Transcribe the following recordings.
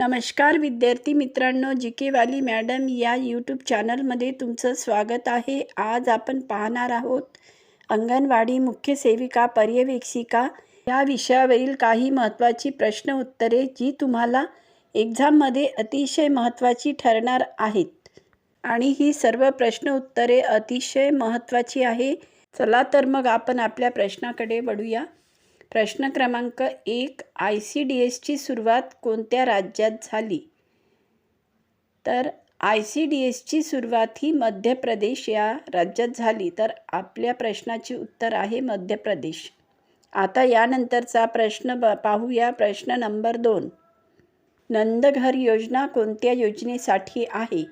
नमस्कार विद्यार्थी मित्रांनो जी के वाली मॅडम या यूट्यूब चॅनलमध्ये तुमचं स्वागत आहे. आज आपण पाहणार आहोत अंगणवाडी मुख्य सेविका पर्यवेक्षिका या विषयावरील काही महत्त्वाची प्रश्न उत्तरे जी तुम्हाला एक्झाममध्ये अतिशय महत्त्वाची ठरणार आहेत. आणि ही सर्व प्रश्न उत्तरे अतिशय महत्त्वाची आहे. चला तर मग आपण आपल्या प्रश्नाकडे वळूया. प्रश्न क्रमांक एक आय सी डी एसची सुरुवात कोणत्या राज्यात झाली? तर आय सी डी एसची सुरुवात ही मध्य प्रदेश या राज्यात झाली. तर आपल्या प्रश्नाचे उत्तर आहे मध्य प्रदेश. आता यानंतरचा प्रश्न ब पाहूया. प्रश्न नंबर दोन. नंदघर योजना कोणत्या योजनेसाठी आहे?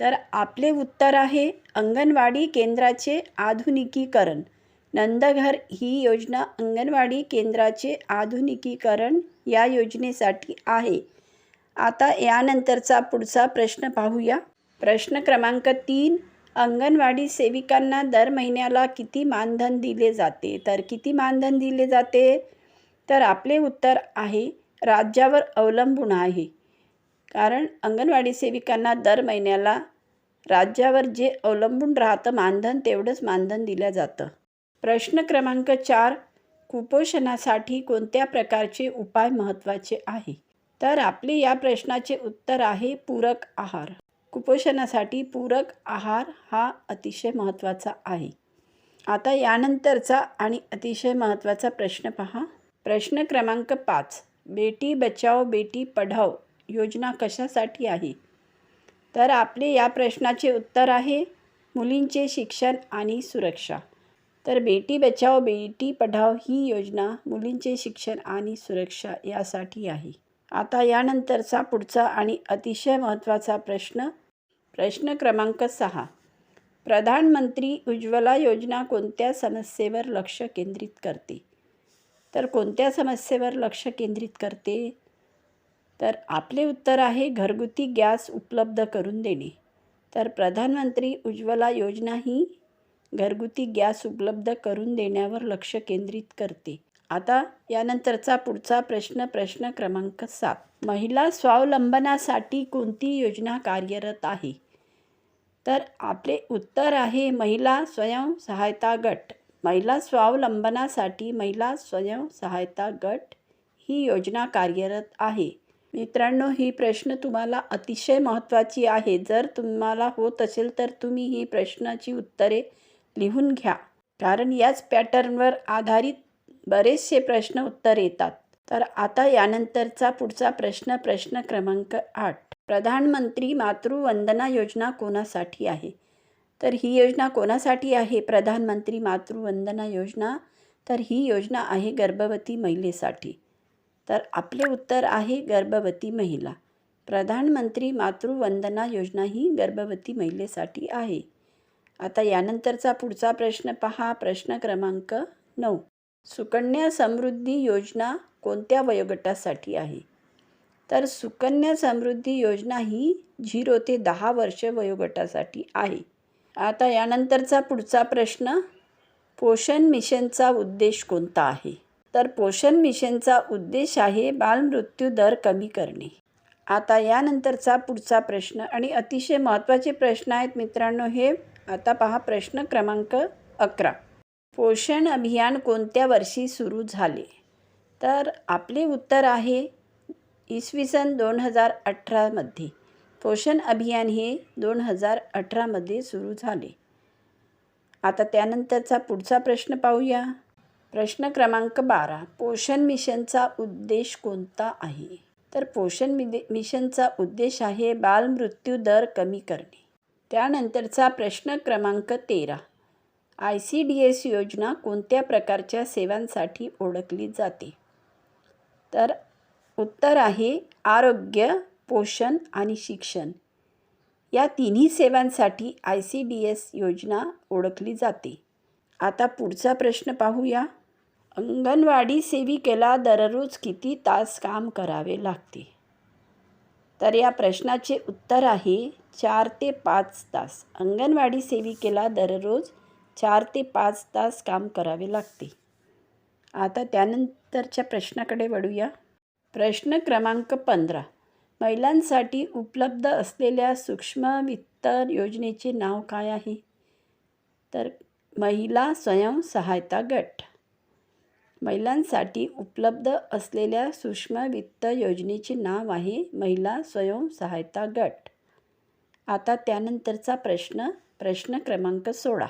तर आपले उत्तर आहे अंगणवाडी केंद्राचे आधुनिकीकरण. नंदघर ही योजना अंगणवाडी केंद्राचे आधुनिकीकरण या योजनेसाठी आहे. आता यानंतरचा पुढचा प्रश्न पाहूया. प्रश्न क्रमांक तीन अंगणवाडी सेविकांना दर महिन्याला किती मानधन दिले जाते? तर किती मानधन दिले जाते? तर आपले उत्तर आहे राज्यावर अवलंबून आहे. कारण अंगणवाडी सेविकांना दर महिन्याला राज्यावर जे अवलंबून राहतं मानधन तेवढंच मानधन दिलं जातं. प्रश्न क्रमांक चार कुपोषणासाठी कोणत्या प्रकारचे उपाय महत्त्वाचे आहे? तर आपले या प्रश्नाचे उत्तर आहे पूरक आहार. कुपोषणासाठी पूरक आहार हा अतिशय महत्त्वाचा आहे. आता यानंतरचा आणि अतिशय महत्त्वाचा प्रश्न पहा. प्रश्न क्रमांक पाच बेटी बचाओ बेटी पढाओ योजना कशासाठी आहे? तर आपले या प्रश्नाचे उत्तर आहे मुलींचे शिक्षण आणि सुरक्षा. तर बेटी बचाओ बेटी पढाओ ही योजना मुलींचे शिक्षण आणि सुरक्षा यासाठी आहे. आता यानंतरचा पुढचा आणि अतिशय महत्त्वाचा प्रश्न प्रश्न क्रमांक सहा. प्रधानमंत्री उज्ज्वला योजना कोणत्या समस्येवर लक्ष केंद्रित करते? तर कोणत्या समस्येवर लक्ष केंद्रित करते? तर आपले उत्तर आहे घरगुती गॅस उपलब्ध करून देणे. तर प्रधानमंत्री उज्ज्वला योजना ही घरगुती गॅस उपलब्ध करून देण्यावर लक्ष केंद्रित करते. आता यानंतरचा पुढचा प्रश्न प्रश्न क्रमांक सात. महिला स्वावलंबनासाठी कोणती योजना कार्यरत आहे? तर आपले उत्तर आहे महिला स्वयंसहायता गट. महिला स्वावलंबनासाठी महिला स्वयंसहायता गट ही योजना कार्यरत आहे. मित्रांनो ही प्रश्न तुम्हाला अतिशय महत्त्वाची आहे. जर तुम्हाला होत असेल तर तुम्ही ही प्रश्नाची उत्तरे लिहून घ्या. कारण याच पॅटर्नवर आधारित बरेचसे प्रश्न उत्तर येतात. तर आता यानंतरचा पुढचा प्रश्न प्रश्न क्रमांक आठ. प्रधानमंत्री मातृवंदना योजना कोणासाठी आहे? तर ही योजना कोणासाठी आहे? प्रधानमंत्री मातृवंदना योजना? तर ही योजना आहे गर्भवती महिलेसाठी. तर आपले उत्तर आहे गर्भवती महिला. प्रधानमंत्री मातृवंदना योजना ही गर्भवती महिलेसाठी आहे. आता यानंतरचा पुढचा प्रश्न पहा. प्रश्न क्रमांक नऊ. सुकन्या समृद्धी योजना कोणत्या वयोगटासाठी आहे? तर सुकन्या समृद्धी योजना ही झिरो ते दहा वर्ष वयोगटासाठी आहे. आता यानंतरचा पुढचा प्रश्न पोषण मिशनचा उद्देश कोणता आहे? तर पोषण मिशनचा उद्देश आहे बालमृत्यू दर कमी करणे. आता यानंतरचा पुढचा प्रश्न आणि अतिशय महत्त्वाचे प्रश्न आहेत मित्रांनो हे. आता पहा प्रश्न क्रमांक अकरा. पोषण अभियान कोणत्या वर्षी सुरू झाले? तर आपले उत्तर आहे इसवी सन दोन हजार अठरामध्ये पोषण अभियान हे दोन हजार अठरामध्ये सुरू झाले. आता त्यानंतरचा पुढचा प्रश्न पाहूया. प्रश्न क्रमांक बारा. पोषण मिशनचा उद्देश कोणता आहे? तर पोषण मिदे मिशनचा उद्देश आहे बालमृत्यू दर कमी करणे. त्यानंतरचा प्रश्न क्रमांक तेरा. आय सी डी एस योजना कोणत्या प्रकारच्या सेवांसाठी ओळखली जाते? तर उत्तर आहे आरोग्य पोषण आणि शिक्षण. या तिन्ही सेवांसाठी आय सी डी एस योजना ओळखली जाते. आता पुढचा प्रश्न पाहूया. अंगणवाडी सेविकेला दररोज किती तास काम करावे लागते? तर या प्रश्नाचे उत्तर आहे चार ते पाच तास. अंगणवाडी सेविकेला दररोज चार ते पाच तास काम करावे लागते. आता त्यानंतरच्या प्रश्नाकडे वळूया. प्रश्न क्रमांक पंधरा. महिलांसाठी उपलब्ध असलेल्या सूक्ष्म वित्त योजनेचे नाव काय आहे? तर महिला स्वयंसहायता गट. महिलांसाठी उपलब्ध असलेल्या सूक्ष्म वित्त योजनेचे नाव आहे महिला स्वयंसहायता गट. आता त्यानंतरचा प्रश्न प्रश्न क्रमांक सोळा.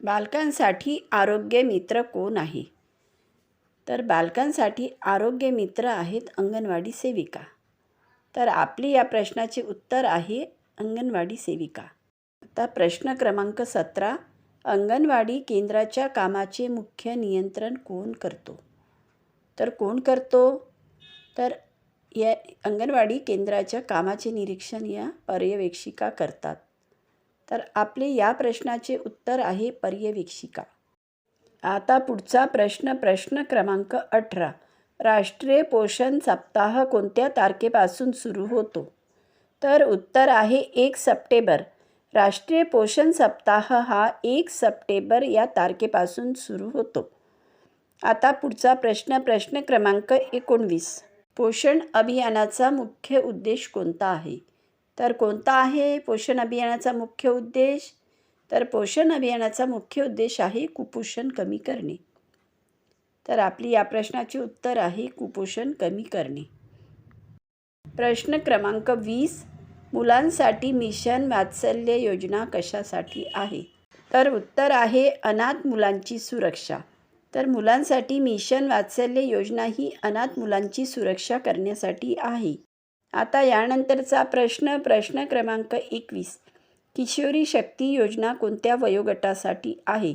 बालकांसाठी आरोग्य मित्र कोण आहे? तर बालकांसाठी आरोग्य मित्र आहेत अंगणवाडी सेविका. तर आपली या प्रश्नाचे उत्तर आहे अंगणवाडी सेविका. आता प्रश्न क्रमांक सतरा अंगणवाडी केंद्राच्या कामाचे मुख्य नियंत्रण कोण करतो? तर कोण करतो? तर या अंगणवाडी केंद्राच्या कामाचे निरीक्षण या पर्यवेक्षिका करतात. तर आपले या प्रश्नाचे उत्तर आहे पर्यवेक्षिका. आता पुढचा प्रश्न प्रश्न क्रमांक अठरा. राष्ट्रीय पोषण सप्ताह कोणत्या तारखेपासून सुरू होतो? तर उत्तर आहे एक सप्टेंबर. राष्ट्रीय पोषण सप्ताह हा एक सप्टेंबर या तारखेपासून सुरू होतो. आता पुढचा प्रश्न प्रश्न क्रमांक एकोणवीस. पोषण अभियानाचा मुख्य उद्देश कोणता आहे? तर कोणता आहे पोषण अभियानाचा मुख्य उद्देश? तर पोषण अभियानाचा मुख्य उद्देश आहे कुपोषण कमी करणे. तर आपली या प्रश्नाचे उत्तर आहे कुपोषण कमी करणे. प्रश्न क्रमांक वीस. मुलांसाठी मिशन वात्सल्य योजना कशासाठी आहे? तर उत्तर आहे अनाथ मुलांची सुरक्षा. तर मुलांसाठी मिशन वात्सल्य योजना ही अनाथ मुलांची सुरक्षा करण्यासाठी आहे. आता यानंतरचा प्रश्न प्रश्न क्रमांक एकवीस. किशोरी शक्ती योजना कोणत्या वयोगटासाठी आहे?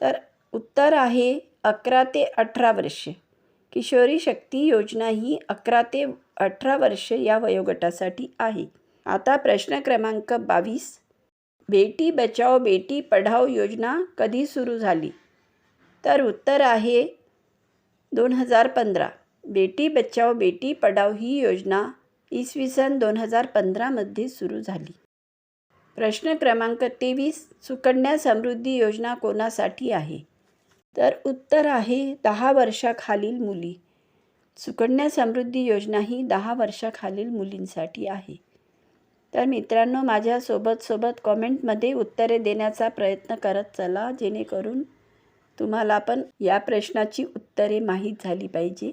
तर उत्तर आहे अकरा ते अठरा वर्षे. किशोरी शक्ती योजना ही अकरा ते अठरा वर्ष या वयोगटासाठी आहे. आता प्रश्न क्रमांक बावीस. बेटी बचाओ बेटी पढाओ योजना कधी सुरू झाली? तर उत्तर आहे दोन हजार पंधरा. बेटी बचाओ बेटी पढाओ ही योजना इसवी सन दोन हजार पंधरामध्ये सुरू झाली. प्रश्न क्रमांक तेवीस. सुकन्या समृद्धी योजना कोणासाठी आहे? तर उत्तर आहे दहा वर्षाखालील मुली. सुकन्या समृद्धी योजना ही दहा वर्षाखालील मुलींसाठी आहे. तर मित्रांनो माझ्यासोबत सोबत कॉमेंटमध्ये उत्तरे देण्याचा प्रयत्न करत चला जेणेकरून तुम्हाला पण या प्रश्नाची उत्तरे माहीत झाली पाहिजे.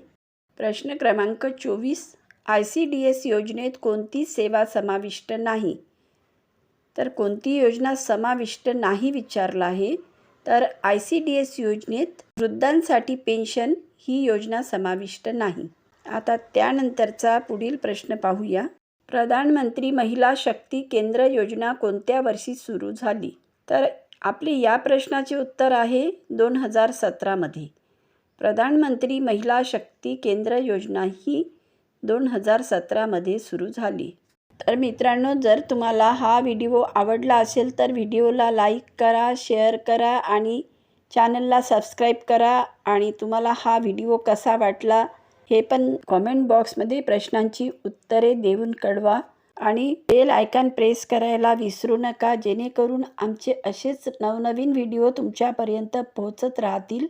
प्रश्न क्रमांक चोवीस आय सी डी एस योजनेत कोणती सेवा समाविष्ट नाही? तर कोणती योजना समाविष्ट नाही विचारला आहे? तर आय सी डी एस योजनेत वृद्धांसाठी पेन्शन ही योजना समाविष्ट नाही. आता त्यानंतरचा पुढील प्रश्न पाहूया. प्रधानमंत्री महिला शक्ती केंद्र योजना कोणत्या वर्षी सुरू झाली? तर आपले या प्रश्नाचे उत्तर आहे दोन हजार सतरामध्ये प्रधानमंत्री महिला शक्ती केंद्र योजना ही दोन हजार सतरामध्ये सुरू झाली. तर मित्रांनो जर तुम्हाला हा व्हिडिओ आवडला असेल तर व्हिडिओला लाईक करा शेअर करा आणि चॅनलला सबस्क्राईब करा. आणि तुम्हाला हा व्हिडिओ कसा वाटला हे पण कॉमेंट बॉक्समध्ये प्रश्नांची उत्तरे देऊन कळवा. आणि बेल आयकॉन प्रेस करायला विसरू नका जेणेकरून आमचे असेच नवनवीन व्हिडिओ तुमच्यापर्यंत पोहोचत राहतील.